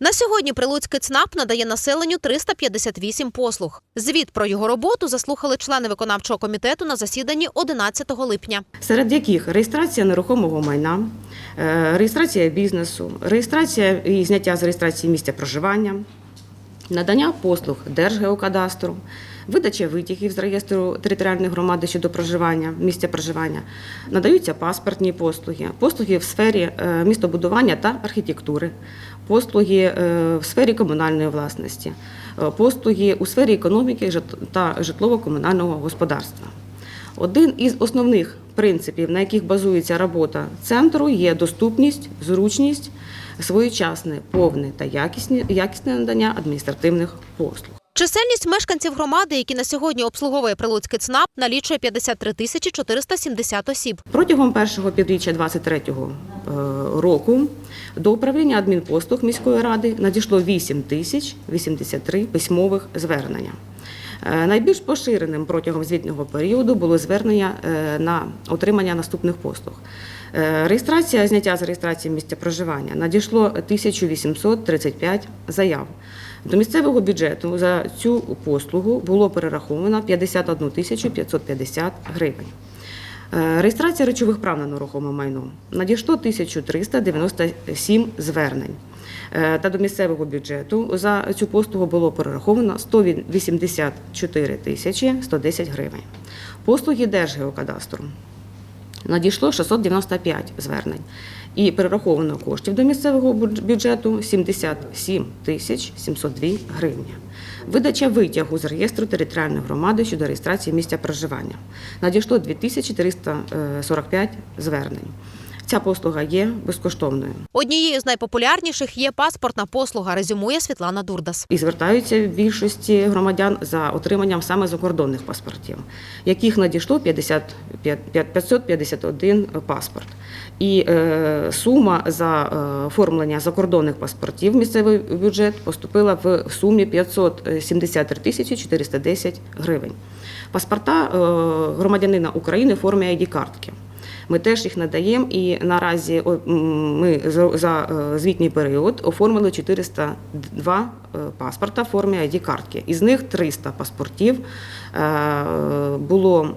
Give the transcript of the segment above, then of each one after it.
На сьогодні Прилуцький ЦНАП надає населенню 358 послуг. Звіт про його роботу заслухали члени виконавчого комітету на засіданні 11 липня. серед яких реєстрація нерухомого майна, е, реєстрація бізнесу, реєстрація і зняття з реєстрації місця проживання, надання послуг Держгеокадастру, видача витягів з реєстру територіальної громади щодо проживання, місця проживання, надаються паспортні послуги, послуги в сфері е, містобудування та архітектури, послуги е, в сфері комунальної власності, е, послуги у сфері економіки та житлово-комунального господарства. Один із основних принципів, на яких базується робота центру, є доступність, зручність, своєчасне, повне та якісне, якісне надання адміністративних послуг. Чисельність мешканців громади, які на сьогодні обслуговує Прилуцький ЦНАП, налічує 53 тисячі 470 осіб. Протягом першого півріччя 2023 року до управління адмінпослуг міської ради надійшло 8 тисяч 83 письмових звернення. Е, Найбільш поширеним протягом звітного періоду було звернення е, на отримання наступних послуг. Е, Реєстрація зняття з реєстрації місця проживання надійшло 1835 заяв. До місцевого бюджету за цю послугу було перераховано 51 тисячу 550 гривень. Е, Реєстрація речових прав на нерухоме майно надійшло 1397 звернень. Е, Та до місцевого бюджету за цю послугу було перераховано 184 тисячі 110 гривень. Послуги Держгеокадастру надійшло 695 звернень. І перераховано коштів до місцевого бюджету 77 тисяч 702 гривні. Видача витягу з реєстру територіальної громади щодо реєстрації місця проживання. Надійшло 2345 звернень. Ця послуга є безкоштовною. Однією з найпопулярніших є паспортна послуга, резюмує Світлана Дурдас. І звертаються в більшості громадян за отриманням саме закордонних паспортів, яких надійшло 50, 551 паспорт. І е, сума за е, оформлення закордонних паспортів в місцевий бюджет поступила в сумі 573 тисячі 410 гривень. Паспорта е, громадянина України в формі ID-картки. Ми теж їх надаємо, і наразі ми за- е, звітній період оформили 402 е, паспорта в формі ID-картки. Із них 300 паспортів е, було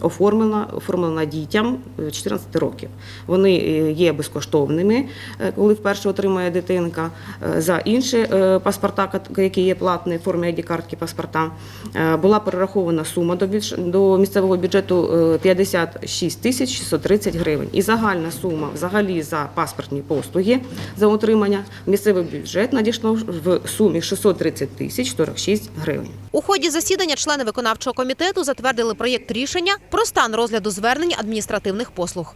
оформлено, оформлено дітям е, 14 років. Вони є безкоштовними, коли вперше отримує дитинка. За інші паспорта, які є платні в формі ID-картки паспорта, е, була перерахована сума до місцевого бюджету е, 56 тисяч 630 гривень. І загальна сума взагалі за паспортні послуги за отримання місцевий бюджет надійшло в сумі 630 тисяч 46 гривень. У ході засідання члени виконавчого комітету затвердили проєкт рішення про стан розгляду звернень адміністративних послуг.